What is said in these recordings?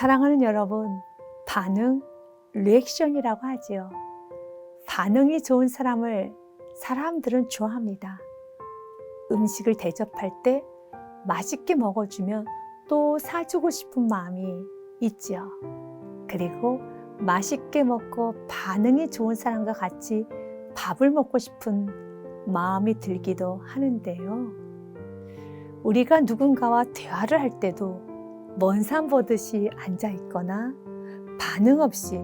사랑하는 여러분, 반응, 리액션이라고 하지요. 반응이 좋은 사람을 사람들은 좋아합니다. 음식을 대접할 때 맛있게 먹어주면 또 사주고 싶은 마음이 있지요. 그리고 맛있게 먹고 반응이 좋은 사람과 같이 밥을 먹고 싶은 마음이 들기도 하는데요. 우리가 누군가와 대화를 할 때도 먼 산 보듯이 앉아 있거나 반응 없이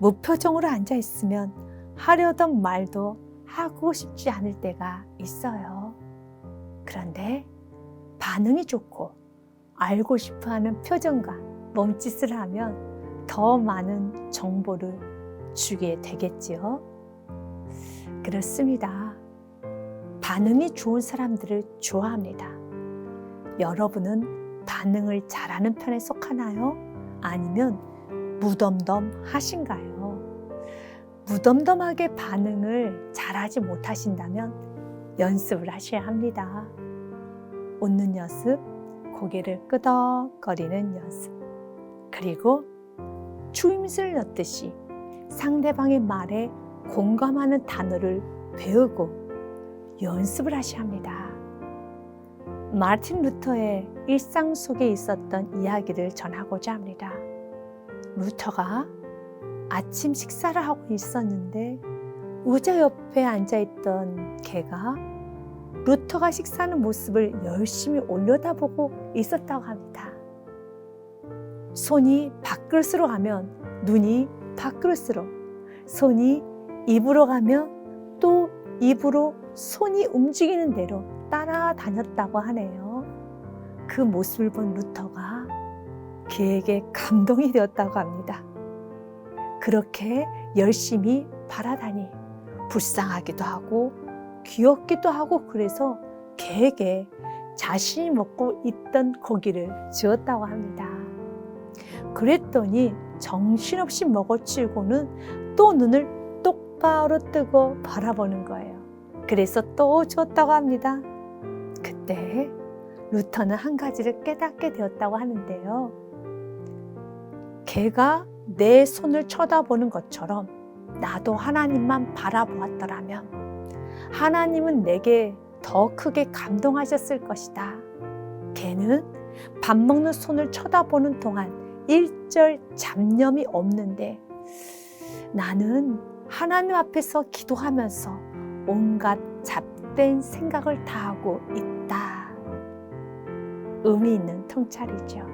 무표정으로 앉아 있으면 하려던 말도 하고 싶지 않을 때가 있어요. 그런데 반응이 좋고 알고 싶어 하는 표정과 몸짓을 하면 더 많은 정보를 주게 되겠지요. 그렇습니다. 반응이 좋은 사람들을 좋아합니다. 여러분은 반응을 잘하는 편에 속하나요? 아니면 무덤덤 하신가요? 무덤덤하게 반응을 잘하지 못하신다면 연습을 하셔야 합니다. 웃는 연습, 고개를 끄덕거리는 연습, 그리고 추임새를 넣듯이 상대방의 말에 공감하는 단어를 배우고 연습을 하셔야 합니다. 마틴 루터의 일상 속에 있었던 이야기를 전하고자 합니다. 루터가 아침 식사를 하고 있었는데 의자 옆에 앉아 있던 개가 루터가 식사하는 모습을 열심히 올려다보고 있었다고 합니다. 손이 밥그릇으로 가면 눈이 밥그릇으로, 손이 입으로 가면 또 입으로 손이 움직이는 대로 따라다녔다고 하네요. 그 모습을 본 루터가 개에게 감동이 되었다고 합니다. 그렇게 열심히 바라다니 불쌍하기도 하고 귀엽기도 하고 그래서 개에게 자신이 먹고 있던 고기를 주었다고 합니다. 그랬더니 정신없이 먹어치우고는 또 눈을 똑바로 뜨고 바라보는 거예요. 그래서 또 주었다고 합니다. 그때 루터는 한 가지를 깨닫게 되었다고 하는데요. 개가 내 손을 쳐다보는 것처럼 나도 하나님만 바라보았더라면 하나님은 내게 더 크게 감동하셨을 것이다. 개는 밥 먹는 손을 쳐다보는 동안 일절 잡념이 없는데 나는 하나님 앞에서 기도하면서 온갖 잡된 생각을 다 하고 있다. 의미 있는 통찰이죠.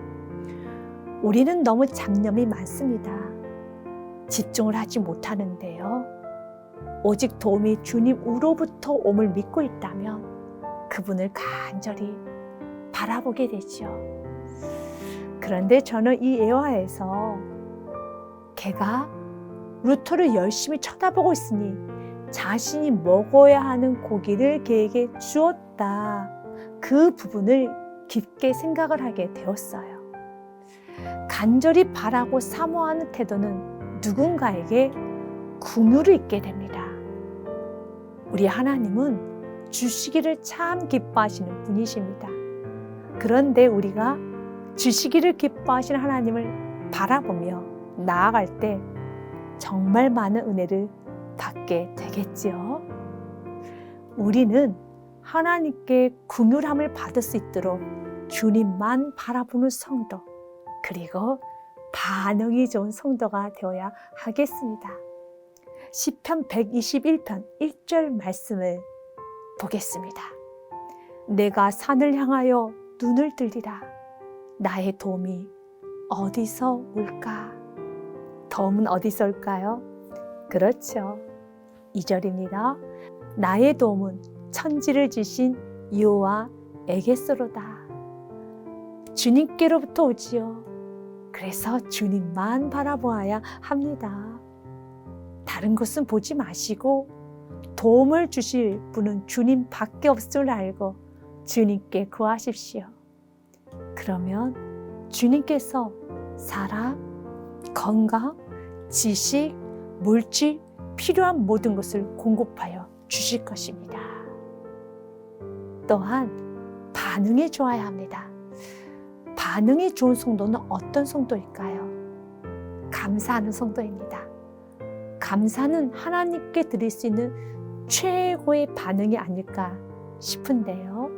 우리는 너무 잡념이 많습니다. 집중을 하지 못하는데요. 오직 도움이 주님으로부터 옴을 믿고 있다면 그분을 간절히 바라보게 되죠. 그런데 저는 이 예화에서 개가 루터를 열심히 쳐다보고 있으니 자신이 먹어야 하는 고기를 개에게 주었다. 그 부분을 깊게 생각을 하게 되었어요. 간절히 바라고 사모하는 태도는 누군가에게 궁유를 있게 됩니다. 우리 하나님은 주시기를 참 기뻐하시는 분이십니다. 그런데 우리가 주시기를 기뻐하시는 하나님을 바라보며 나아갈 때 정말 많은 은혜를 받게 되겠지요. 우리는 하나님께 궁휼함을 받을 수 있도록 주님만 바라보는 성도, 그리고 반응이 좋은 성도가 되어야 하겠습니다. 시편 121편 1절 말씀을 보겠습니다. 내가 산을 향하여 눈을 들리라. 나의 도움이 어디서 올까? 도움은 어디서 올까요? 그렇죠. 2절입니다. 나의 도움은 천지를 지신 여호와에게서로다. 주님께로부터 오지요. 그래서 주님만 바라보아야 합니다. 다른 것은 보지 마시고 도움을 주실 분은 주님밖에 없음을 알고 주님께 구하십시오. 그러면 주님께서 사람, 건강, 지식, 물질, 필요한 모든 것을 공급하여 주실 것입니다. 또한 반응이 좋아야 합니다. 반응이 좋은 성도는 어떤 성도일까요? 감사하는 성도입니다. 감사는 하나님께 드릴 수 있는 최고의 반응이 아닐까 싶은데요.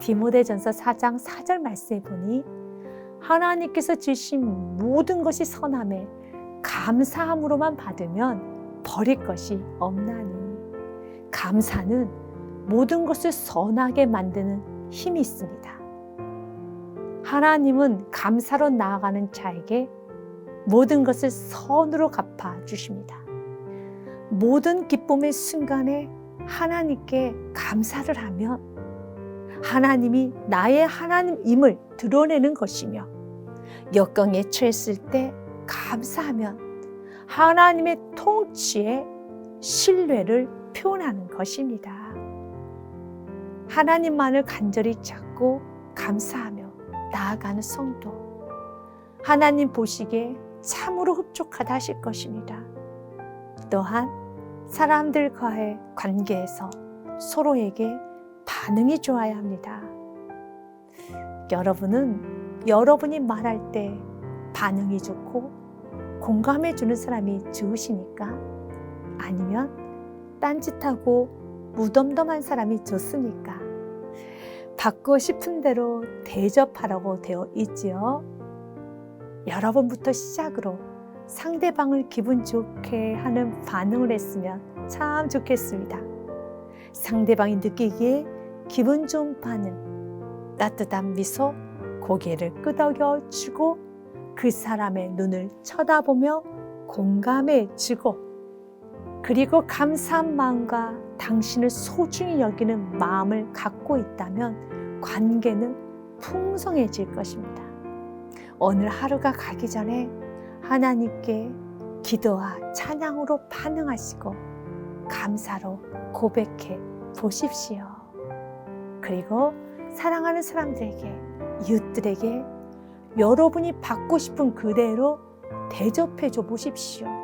디모데전서 4장 4절 말씀에 보니 하나님께서 주신 모든 것이 선함에 감사함으로만 받으면 버릴 것이 없나니 감사는 모든 것을 선하게 만드는 힘이 있습니다. 하나님은 감사로 나아가는 자에게 모든 것을 선으로 갚아 주십니다. 모든 기쁨의 순간에 하나님께 감사를 하면 하나님이 나의 하나님임을 드러내는 것이며 역경에 처했을 때 감사하면 하나님의 통치에 신뢰를 표현하는 것입니다. 하나님만을 간절히 찾고 감사하며 나아가는 성도. 하나님 보시기에 참으로 흡족하다 하실 것입니다. 또한 사람들과의 관계에서 서로에게 반응이 좋아야 합니다. 여러분은 여러분이 말할 때 반응이 좋고 공감해 주는 사람이 좋으시니까 아니면 딴짓하고 무덤덤한 사람이 좋습니까? 받고 싶은 대로 대접하라고 되어 있지요. 여러분부터 시작으로 상대방을 기분 좋게 하는 반응을 했으면 참 좋겠습니다. 상대방이 느끼기에 기분 좋은 반응, 따뜻한 미소, 고개를 끄덕여 주고 그 사람의 눈을 쳐다보며 공감해 주고 그리고 감사한 마음과 당신을 소중히 여기는 마음을 갖고 있다면 관계는 풍성해질 것입니다. 오늘 하루가 가기 전에 하나님께 기도와 찬양으로 반응하시고 감사로 고백해 보십시오. 그리고 사랑하는 사람들에게, 이웃들에게 여러분이 받고 싶은 그대로 대접해 줘 보십시오.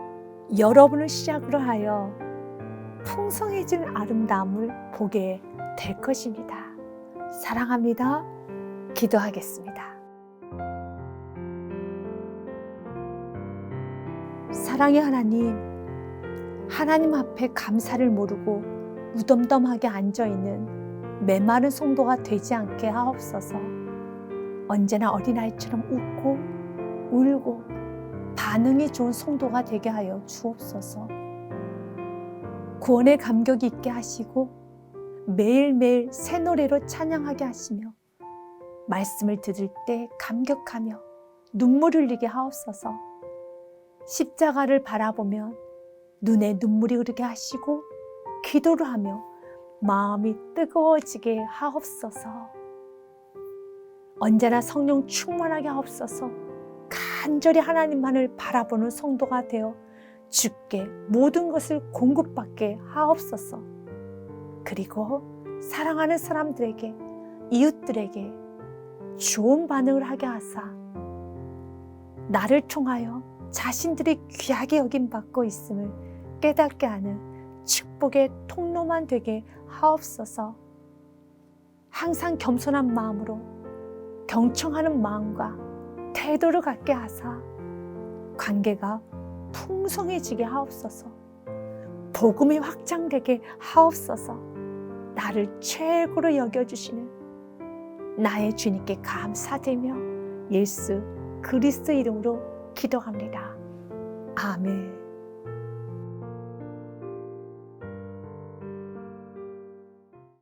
여러분을 시작으로 하여 풍성해진 아름다움을 보게 될 것입니다. 사랑합니다. 기도하겠습니다. 사랑의 하나님, 하나님 앞에 감사를 모르고 무덤덤하게 앉아 있는 메마른 성도가 되지 않게 하옵소서. 언제나 어린아이처럼 웃고 울고 반응이 좋은 성도가 되게 하여 주옵소서. 구원의 감격이 있게 하시고 매일매일 새 노래로 찬양하게 하시며 말씀을 들을 때 감격하며 눈물 흘리게 하옵소서. 십자가를 바라보면 눈에 눈물이 흐르게 하시고 기도를 하며 마음이 뜨거워지게 하옵소서. 언제나 성령 충만하게 하옵소서. 간절히 하나님만을 바라보는 성도가 되어 주께 모든 것을 공급받게 하옵소서. 그리고 사랑하는 사람들에게 이웃들에게 좋은 반응을 하게 하사 나를 통하여 자신들이 귀하게 여김 받고 있음을 깨닫게 하는 축복의 통로만 되게 하옵소서. 항상 겸손한 마음으로 경청하는 마음과 태도를 갖게 하사 관계가 풍성해지게 하옵소서. 복음이 확장되게 하옵소서. 나를 최고로 여겨주시는 나의 주님께 감사드리며 예수 그리스도 이름으로 기도합니다. 아멘.